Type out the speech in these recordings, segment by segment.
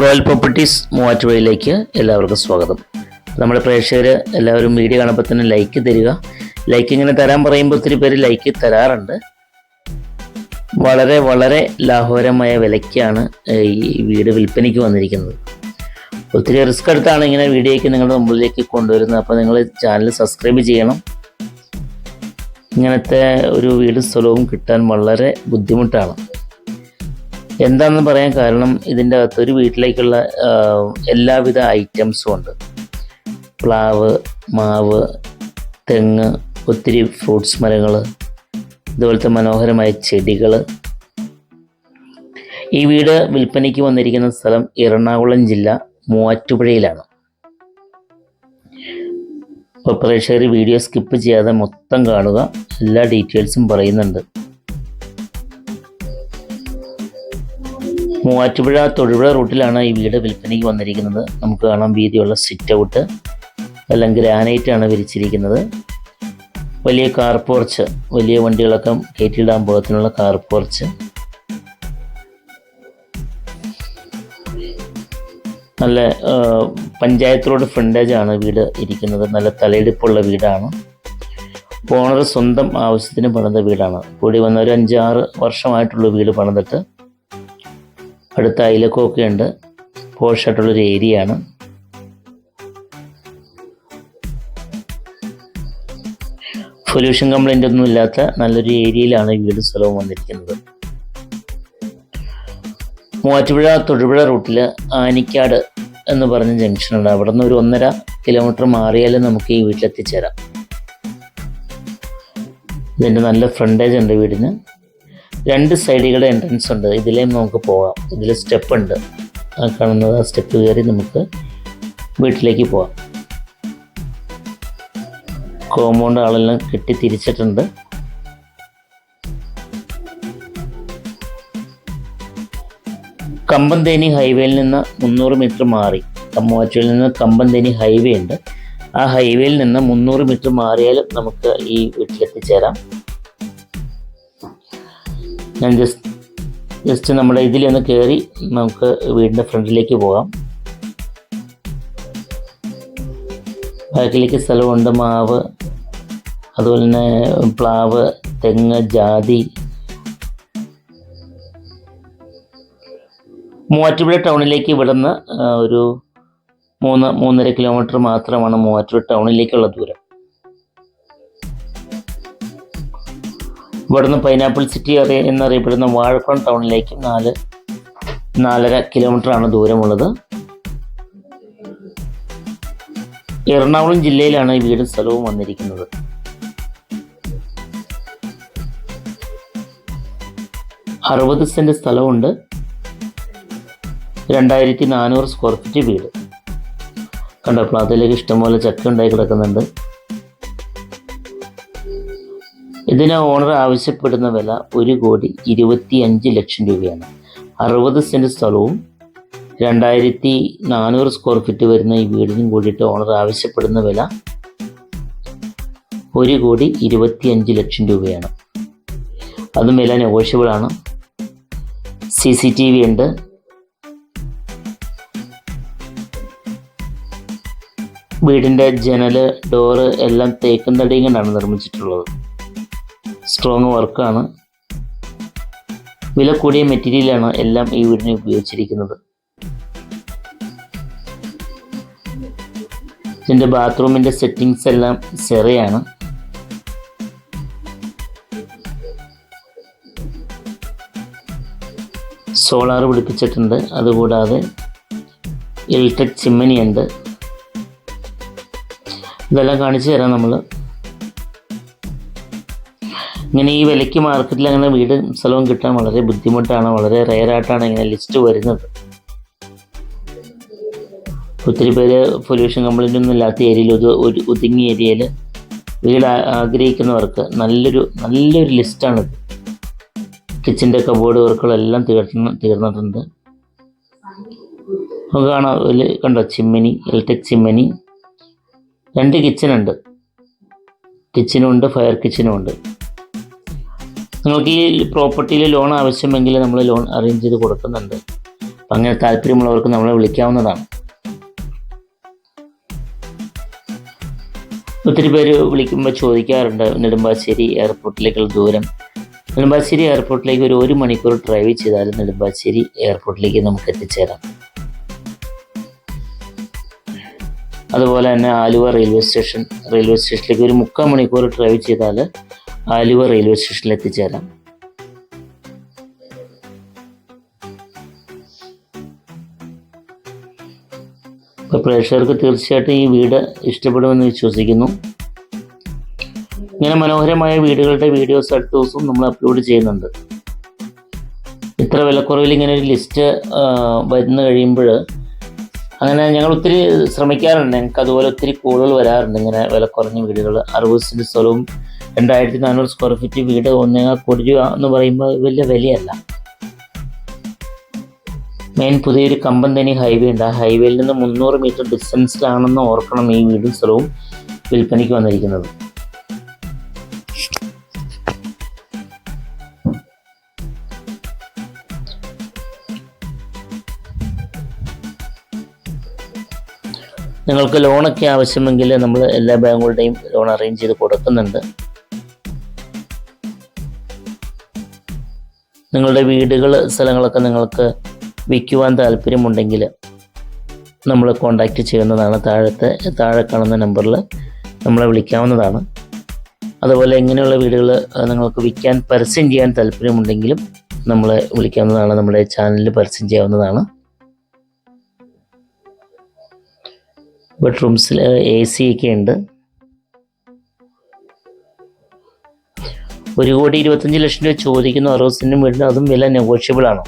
Royal properties മൂവാറ്റുപുഴയിലേക്ക് എല്ലാവർക്കും സ്വാഗതം. നമ്മുടെ പ്രേക്ഷകർ എല്ലാവരും വീഡിയോ കാണുമ്പോൾ തന്നെ ലൈക്ക് തരിക. ലൈക്ക് ഇങ്ങനെ തരാൻ പറയുമ്പോൾ ഒത്തിരി പേര് ലൈക്ക് തരാറുണ്ട്. വളരെ വളരെ ലാഭകരമായ വിലയ്ക്കാണ് ഈ വീട് വിൽപ്പനയ്ക്ക് വന്നിരിക്കുന്നത്. ഒത്തിരി റിസ്ക് എടുത്താണ് ഇങ്ങനെ വീഡിയോയ്ക്ക് നിങ്ങളുടെ മുമ്പിലേക്ക് കൊണ്ടുവരുന്നത്. അപ്പോൾ നിങ്ങൾ ചാനൽ സബ്സ്ക്രൈബ് ചെയ്യണം. ഇങ്ങനത്തെ ഒരു വീടും സ്ഥലവും കിട്ടാൻ വളരെ ബുദ്ധിമുട്ടാണ്. എന്താണെന്ന് പറയാൻ കാരണം ഇതിന്റെ അകത്ത് ഒരു വീട്ടിലേക്കുള്ള എല്ലാവിധ ഐറ്റംസും ഉണ്ട്. പ്ലാവ് മാവ് തെങ്ങ് ഒത്തിരി ഫ്രൂട്ട്സ് മരങ്ങൾ ഇതുപോലത്തെ മനോഹരമായ ചെടികൾ. ഈ വീട് വിൽപ്പനയ്ക്ക് വന്നിരിക്കുന്ന സ്ഥലം എറണാകുളം ജില്ല മൂവാറ്റുപുഴയിലാണ്. അപ്പോൾ പ്രേക്ഷകർ വീഡിയോ സ്കിപ്പ് ചെയ്യാതെ മൊത്തം കാണുക. എല്ലാ ഡീറ്റെയിൽസും പറയുന്നുണ്ട്. മൂവാറ്റുപുഴ തൊടുപുഴ റൂട്ടിലാണ് ഈ വീട് വിൽപ്പനയ്ക്ക് വന്നിരിക്കുന്നത്. നമുക്ക് കാണാം വീതിയുള്ള സിറ്റ് ഔട്ട് എല്ലാം ഗ്രാനൈറ്റ് ആണ് വിരിച്ചിരിക്കുന്നത്. വലിയ കാർ പോർച്ച് വലിയ വണ്ടികളൊക്കെ കയറ്റിയിടാൻ പോകത്തിനുള്ള കാർ പോർച്ച് നല്ല പഞ്ചായത്ത് റോഡ് ഫ്രണ്ടേജ് ആണ് വീട് ഇരിക്കുന്നത്. നല്ല തലയെടുപ്പുള്ള വീടാണ്. ഓണർ സ്വന്തം ആവശ്യത്തിന് പണിത വീടാണ്. കൂടി വന്ന ഒരു അഞ്ചാറ് വർഷമായിട്ടുള്ള വീട് പണിതിട്ട് അടുത്ത അയിലക്കൊക്കെ ഉണ്ട് പോഷായിട്ടുള്ളൊരു ഏരിയ ആണ് പൊല്യൂഷൻ കംപ്ലൈന്റ് ഒന്നും ഇല്ലാത്ത നല്ലൊരു ഏരിയയിലാണ് ഈ വീട് സ്ഥലവും വന്നിരിക്കുന്നത്. മൂവാറ്റുപുഴ തൊടുപുഴ റൂട്ടിൽ ആനിക്കാട് എന്ന് പറഞ്ഞ ജംഗ്ഷനുണ്ട്. അവിടെ നിന്ന് ഒരു ഒന്നര കിലോമീറ്റർ മാറിയാലും നമുക്ക് ഈ വീട്ടിലെത്തിച്ചേരാം. ഇതിന്റെ നല്ല ഫ്രണ്ടേജ് ഉണ്ട് വീടിന്. രണ്ട് സൈഡുകളുടെ എൻട്രൻസ് ഉണ്ട്. ഇതിലേ നമുക്ക് പോകാം ഇതിൽ സ്റ്റെപ്പ് ഉണ്ട്. ആ കാണുന്നത് ആ സ്റ്റെപ്പ് കയറി നമുക്ക് വീട്ടിലേക്ക് പോകാം കോമ്പൗണ്ട് ആളെല്ലാം കെട്ടി തിരിച്ചിട്ടുണ്ട്. കമ്പന്തേനി ഹൈവേയിൽ നിന്ന് മുന്നൂറ് മീറ്റർ മാറി. മൂവാറ്റുപുഴയിൽ നിന്ന് കമ്പന്തേനി ഹൈവേ ഉണ്ട്. ആ ഹൈവേയിൽ നിന്ന് മുന്നൂറ് മീറ്റർ മാറിയാലും നമുക്ക് ഈ വീട്ടിലെത്തിച്ചേരാം. ഞാൻ ജസ്റ്റ് ജസ്റ്റ് നമ്മുടെ ഇതിലൊന്ന് കയറി നമുക്ക് വീടിന്റെ ഫ്രണ്ടിലേക്ക് പോകാം. ബാക്കിലേക്ക് സ്ഥലമുണ്ട്. മാവ് അതുപോലെ തന്നെ പ്ലാവ് തെങ്ങ് ജാതി. മൂവാറ്റുപുഴ ടൗണിലേക്ക് ഇവിടുന്ന് ഒരു മൂന്ന് മൂന്നര കിലോമീറ്റർ മാത്രമാണ് മൂവാറ്റുപുഴ ടൗണിലേക്കുള്ള ദൂരം. ഇവിടുന്ന് പൈനാപ്പിൾ സിറ്റി എന്നറിയപ്പെടുന്ന വാഴക്കുളം ടൗണിലേക്ക് നാല് നാലര കിലോമീറ്ററാണ് ദൂരമുള്ളത്. എറണാകുളം ജില്ലയിലാണ് ഈ വീടും സ്ഥലവും വന്നിരിക്കുന്നത്. അറുപത് സെന്റ് സ്ഥലമുണ്ട്. രണ്ടായിരത്തി നാനൂറ് സ്ക്വയർ ഫീറ്റ് വീട്. കണ്ടപ്പോൾ അതിലേക്ക് ഇഷ്ടംപോലെ ചക്ക ഉണ്ടായി കിടക്കുന്നുണ്ട്. ഇതിന് ഓണർ ആവശ്യപ്പെടുന്ന വില ഒരു കോടി ഇരുപത്തി അഞ്ച് ലക്ഷം രൂപയാണ്. അറുപത് സെന്റ് സ്ഥലവും രണ്ടായിരത്തി നാനൂറ് സ്ക്വയർ ഫീറ്റ് വരുന്ന ഈ വീടിനും കൂടിയിട്ട് ഓണർ ആവശ്യപ്പെടുന്ന വില ഒരു കോടി ഇരുപത്തി അഞ്ച് ലക്ഷം രൂപയാണ്. അതും വില നെഗോഷ്യബിൾ ആണ്. സി സി ടി വി ഉണ്ട്. വീടിന്റെ ജനൽ ഡോറ് എല്ലാം തേക്കും തടിയും കൊണ്ടാണ് നിർമ്മിച്ചിട്ടുള്ളത്. സ്ട്രോങ് വർക്കാണ് വില കൂടിയ മെറ്റീരിയലാണ് എല്ലാം ഈ വീടിന് ഉപയോഗിച്ചിരിക്കുന്നത്. ഇതിന്റെ ബാത്റൂമിന്റെ സെറ്റിങ്സ് എല്ലാം സെറയാണ് സോളാർ പിടിപ്പിച്ചിട്ടുണ്ട്. അതുകൂടാതെ ഇലക്ട്രിക് ചിമ്മനി ഉണ്ട്. ഇതെല്ലാം കാണിച്ചു തരാം നമ്മൾ ഇങ്ങനെ ഈ വിലയ്ക്ക് മാർക്കറ്റിൽ അങ്ങനെ വീട് സ്ഥലവും കിട്ടാൻ വളരെ ബുദ്ധിമുട്ടാണ് വളരെ റെയറായിട്ടാണ് ഇങ്ങനെ ലിസ്റ്റ് വരുന്നത്. ഒത്തിരി പേര് പൊല്യൂഷൻ കംപ്ലൈന്റ് ഒന്നും ഇല്ലാത്ത ഏരിയയിൽ ഒരു ഒതുങ്ങിയ ഏരിയയിൽ വീട് ആഗ്രഹിക്കുന്നവർക്ക് നല്ലൊരു നല്ലൊരു ലിസ്റ്റാണിത് കിച്ചന്റെ കബോർഡ് വർക്കുകളെല്ലാം തീർന്ന് തീർന്നിട്ടുണ്ട്. നമുക്ക് കാണാം ഒരു കണ്ടോ ചിമ്മിനി ഇലക്ട്രിക് ചിമ്മിനി രണ്ട് കിച്ചനുണ്ട് കിച്ചനും ഉണ്ട് ഫയർ കിച്ചനും ഉണ്ട്. നിങ്ങൾക്ക് ഈ പ്രോപ്പർട്ടിയിൽ ലോൺ ആവശ്യമെങ്കിൽ നമ്മൾ ലോൺ അറേഞ്ച് ചെയ്ത് കൊടുക്കുന്നുണ്ട്. അപ്പം അങ്ങനെ താല്പര്യമുള്ളവർക്ക് നമ്മളെ വിളിക്കാവുന്നതാണ്. ഒത്തിരി പേര് വിളിക്കുമ്പോൾ ചോദിക്കാറുണ്ട് നെടുമ്പാശ്ശേരി എയർപോർട്ടിലേക്കുള്ള ദൂരം. നെടുമ്പാശ്ശേരി എയർപോർട്ടിലേക്ക് ഒരു ഒരു മണിക്കൂർ ഡ്രൈവ് ചെയ്താൽ നെടുമ്പാശ്ശേരി എയർപോർട്ടിലേക്ക് നമുക്ക് എത്തിച്ചേരാം. അതുപോലെ തന്നെ ആലുവ റെയിൽവേ സ്റ്റേഷൻ റെയിൽവേ സ്റ്റേഷനിലേക്ക് ഒരു മുക്കാൽ മണിക്കൂർ ഡ്രൈവ് ചെയ്താൽ ആലുവ റെയിൽവേ സ്റ്റേഷനിൽ എത്തിച്ചേരാം. അപ്പോൾ പ്രേക്ഷകർക്ക് തീർച്ചയായിട്ടും ഈ വീട് ഇഷ്ടപ്പെടുമെന്ന് വിശ്വസിക്കുന്നു. ഇങ്ങനെ മനോഹരമായ വീടുകളുടെ വീഡിയോസ് അടുത്ത ദിവസവും നമ്മൾ അപ്ലോഡ് ചെയ്യുന്നുണ്ട്. ഇത്ര വിലക്കുറവിൽ ഇങ്ങനെ ഒരു ലിസ്റ്റ് വരുന്നു കഴിയുമ്പോൾ അങ്ങനെ ഞങ്ങൾ ഒത്തിരി ശ്രമിക്കാറുണ്ട്. ഞങ്ങൾക്ക് അതുപോലെ ഒത്തിരി കൂടുതൽ വരാറുണ്ട് ഇങ്ങനെ വില കുറഞ്ഞ വീടുകൾ. അറുപത് സെന്റ് സ്ഥലവും രണ്ടായിരത്തി നാനൂറ് സ്ക്വയർ ഫീറ്റ് വീട് ഒന്നേകാൽ കോടി രൂപ എന്ന് പറയുമ്പോൾ വലിയ വിലയല്ല. മെയിൻ പുതിയൊരു കമ്പന്തനി ഹൈവേ ഉണ്ട്. ആ ഹൈവേയിൽ നിന്ന് മുന്നൂറ് മീറ്റർ ഡിസ്റ്റൻസിലാണെന്ന് ഓർക്കണം ഈ വീടും സ്ഥലവും വിൽപ്പനയ്ക്ക് വന്നിരിക്കുന്നത്. നിങ്ങൾക്ക് ലോണൊക്കെ ആവശ്യമെങ്കിൽ നമ്മൾ എല്ലാ ബാങ്കുകളുടെയും ലോൺ അറേഞ്ച് ചെയ്ത് കൊടുക്കുന്നുണ്ട്. നിങ്ങളുടെ വീടുകൾ സ്ഥലങ്ങളൊക്കെ നിങ്ങൾക്ക് വിൽക്കുവാൻ താല്പര്യമുണ്ടെങ്കിൽ നമ്മൾ കോണ്ടാക്റ്റ് ചെയ്യുന്നതാണ്. താഴത്തെ താഴെ കാണുന്ന നമ്പറിൽ നമ്മളെ വിളിക്കാവുന്നതാണ്. അതുപോലെ ഇങ്ങനെയുള്ള വീടുകൾ നിങ്ങൾക്ക് വിൽക്കാൻ പരസ്യം ചെയ്യാൻ താല്പര്യമുണ്ടെങ്കിലും നമ്മളെ വിളിക്കാവുന്നതാണ്. നമ്മുടെ ചാനലിൽ പരസ്യം ചെയ്യാവുന്നതാണ്. ബെഡ്റൂംസിൽ എ സി ഒക്കെ ഉണ്ട്. ഒരു കോടി ഇരുപത്തഞ്ച് ലക്ഷം രൂപ ചോദിക്കുന്നു അറുപത് സെന്റും വീടിന് അതും വില നെഗോഷ്യബിൾ ആണ്.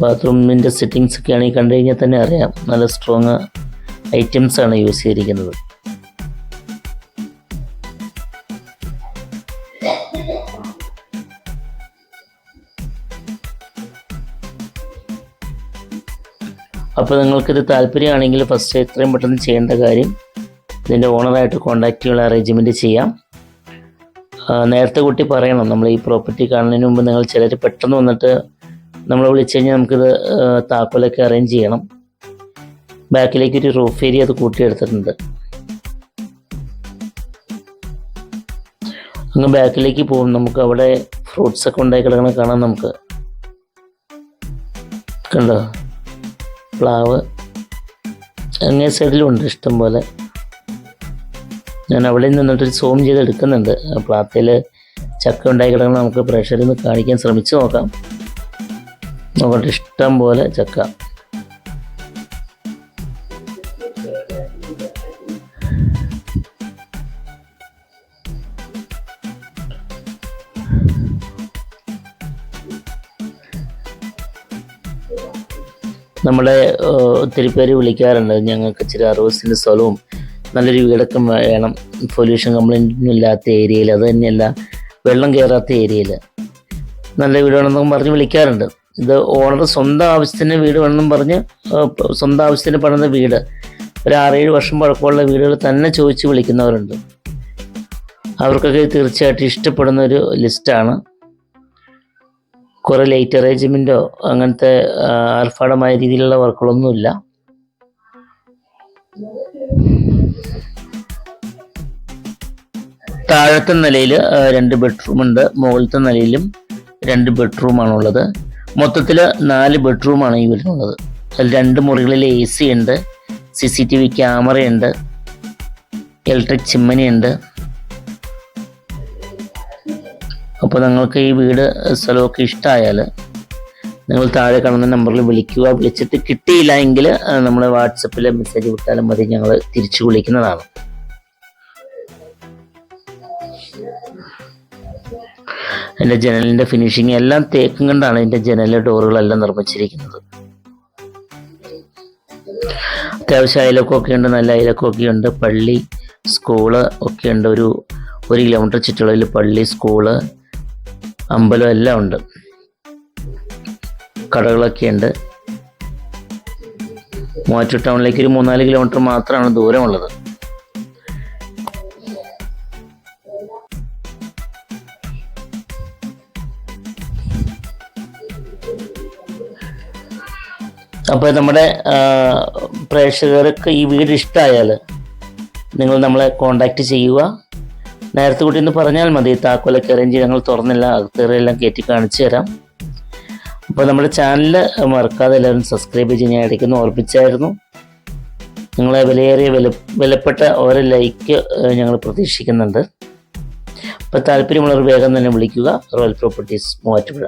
ബാത്റൂമിന്റെ സെറ്റിങ്സ് ഒക്കെ ആണെങ്കിൽ കണ്ടു കഴിഞ്ഞാൽ തന്നെ അറിയാം. നല്ല സ്ട്രോങ് ഐറ്റംസ് ആണ് യൂസ് ചെയ്തിരിക്കുന്നത്. അപ്പോൾ നിങ്ങൾക്കിത് താല്പര്യമാണെങ്കിൽ ഫസ്റ്റ് എത്രയും പെട്ടെന്ന് ചെയ്യേണ്ട കാര്യം ഇതിന്റെ ഓണറായിട്ട് കോണ്ടാക്റ്റുകൾ അറേഞ്ച്മെന്റ് ചെയ്യാം. നേരത്തെ കൂട്ടി പറയണം നമ്മൾ ഈ പ്രോപ്പർട്ടി കാണുന്നതിന് മുമ്പ് നിങ്ങൾ ചിലർ പെട്ടെന്ന് വന്നിട്ട് നമ്മളെ വിളിച്ചു കഴിഞ്ഞാൽ നമുക്കിത് താക്കോലൊക്കെ അറേഞ്ച് ചെയ്യണം. ബാക്കിലേക്ക് ഒരു റൂഫ് ഏരിയ അത് കൂട്ടിയെടുത്തിട്ടുണ്ട് അങ്ങ് ബാക്കിലേക്ക് പോകും. നമുക്ക് അവിടെ ഫ്രൂട്ട്സ് ഒക്കെ ഉണ്ടായി കിടക്കണം കാണാം നമുക്ക്. കണ്ടോ? പ്ലാവ്. അങ്ങേ സൈഡിലുണ്ട് ഇഷ്ടം പോലെ. ഞാൻ അവിടെ നിന്നിട്ടൊരു സൂം ചെയ്ത് എടുക്കുന്നുണ്ട്. ആ പ്ലാത്തയിൽ ചക്ക ഉണ്ടായി കിടക്കണം നമുക്ക് പ്രഷറിൽ നിന്ന് കാണിക്കാൻ ശ്രമിച്ചു നോക്കാം. നോക്കട്ടെ ഇഷ്ടം പോലെ ചക്ക. നമ്മളെ ഒത്തിരി പേര് വിളിക്കാറുണ്ട്. ഞങ്ങൾക്ക് ഇച്ചിരി അറുപത് സെന്റ് സ്ഥലവും നല്ലൊരു വീടൊക്കെ വേണം. പൊല്യൂഷൻ കംപ്ലൈന്റൊന്നും ഇല്ലാത്ത ഏരിയയിൽ അത് തന്നെയല്ല വെള്ളം കയറാത്ത ഏരിയയിൽ നല്ല വീട് വേണമെന്നൊക്കെ പറഞ്ഞ് വിളിക്കാറുണ്ട്. ഇത് ഓണർ സ്വന്തം ആവശ്യത്തിന് വീട് വേണമെന്നും പറഞ്ഞ് സ്വന്തം ആവശ്യത്തിന് പണിത വീട്. ഒരു ആറേഴ് വർഷം പഴക്കമുള്ള വീടുകൾ തന്നെ ചോദിച്ച് വിളിക്കുന്നവരുണ്ട്. അവർക്കൊക്കെ തീർച്ചയായിട്ടും ഇഷ്ടപ്പെടുന്ന ഒരു ലിസ്റ്റാണ് കുറേ ലൈറ്റ് അറേഞ്ച്മെന്റോ അങ്ങനത്തെ ആർഭാടമായ രീതിയിലുള്ള വർക്കുകളൊന്നുമില്ല താഴത്തെ നിലയിൽ രണ്ട് ബെഡ്റൂം ഉണ്ട്. മുകളിലത്തെ നിലയിലും രണ്ട് ബെഡ്റൂമാണുള്ളത് മൊത്തത്തിൽ നാല് ബെഡ്റൂമാണ് ഈ വീടിനുള്ളത് അതിൽ രണ്ട് മുറികളിൽ എ സി ഉണ്ട് സി സി ടി വി ക്യാമറയുണ്ട് ഇലക്ട്രിക് ചിമ്മനി ഉണ്ട്. അപ്പോൾ നിങ്ങൾക്ക് ഈ വീട് സ്ഥലമൊക്കെ ഇഷ്ടമായാൽ നിങ്ങൾ താഴെ കാണുന്ന നമ്പറിൽ വിളിക്കുക. വിളിച്ചിട്ട് കിട്ടിയില്ല എങ്കിൽ നമ്മുടെ വാട്സപ്പിൽ മെസ്സേജ് വിട്ടാലും മതി. ഞങ്ങൾ തിരിച്ചു വിളിക്കുന്നതാണ്. എന്റെ ജനലിന്റെ ഫിനിഷിങ് എല്ലാം തേക്കും കൊണ്ടാണ് എന്റെ ജനലിലെ ഡോറുകളെല്ലാം നിർമ്മിച്ചിരിക്കുന്നത്. അത്യാവശ്യം അയലക്കൊക്കെ ഉണ്ട് നല്ല അയലക്കൊക്കെ ഉണ്ട്. പള്ളി സ്കൂൾ ഒക്കെ ഉണ്ട്. ഒരു ഒരു കിലോമീറ്റർ ചുറ്റളവിൽ പള്ളി സ്കൂൾ അമ്പലം എല്ലാം ഉണ്ട്. കടകളൊക്കെ ഉണ്ട്. മൂവാറ്റൂർ ടൗണിലേക്ക് ഒരു മൂന്നാൽ കിലോമീറ്റർ മാത്രമാണ് ദൂരമുള്ളത്. അപ്പോൾ നമ്മുടെ പ്രേക്ഷകർക്ക് ഈ വീട് ഇഷ്ടമായാൽ നിങ്ങൾ നമ്മളെ കോണ്ടാക്റ്റ് ചെയ്യുക. നേരത്തെ കൂട്ടി ഒന്ന് പറഞ്ഞാൽ മതി താക്കോലൊക്കെ അറേഞ്ച് ഞങ്ങൾ തുറന്നില്ല അകത്തേറെല്ലാം കയറ്റി കാണിച്ചു തരാം. അപ്പോൾ നമ്മുടെ ചാനൽ മറക്കാതെ എല്ലാവരും സബ്സ്ക്രൈബ് ചെയ്ത് ഞാൻ ഇടയ്ക്കൊന്ന് ഓർപ്പിച്ചായിരുന്നു. നിങ്ങളെ വിലയേറിയ വില വിലപ്പെട്ട ഓരോ ലൈക്ക് ഞങ്ങൾ പ്രതീക്ഷിക്കുന്നുണ്ട്. അപ്പോൾ താല്പര്യമുള്ളവർ വേഗം തന്നെ വിളിക്കുക. Royal properties Muvattupuzha.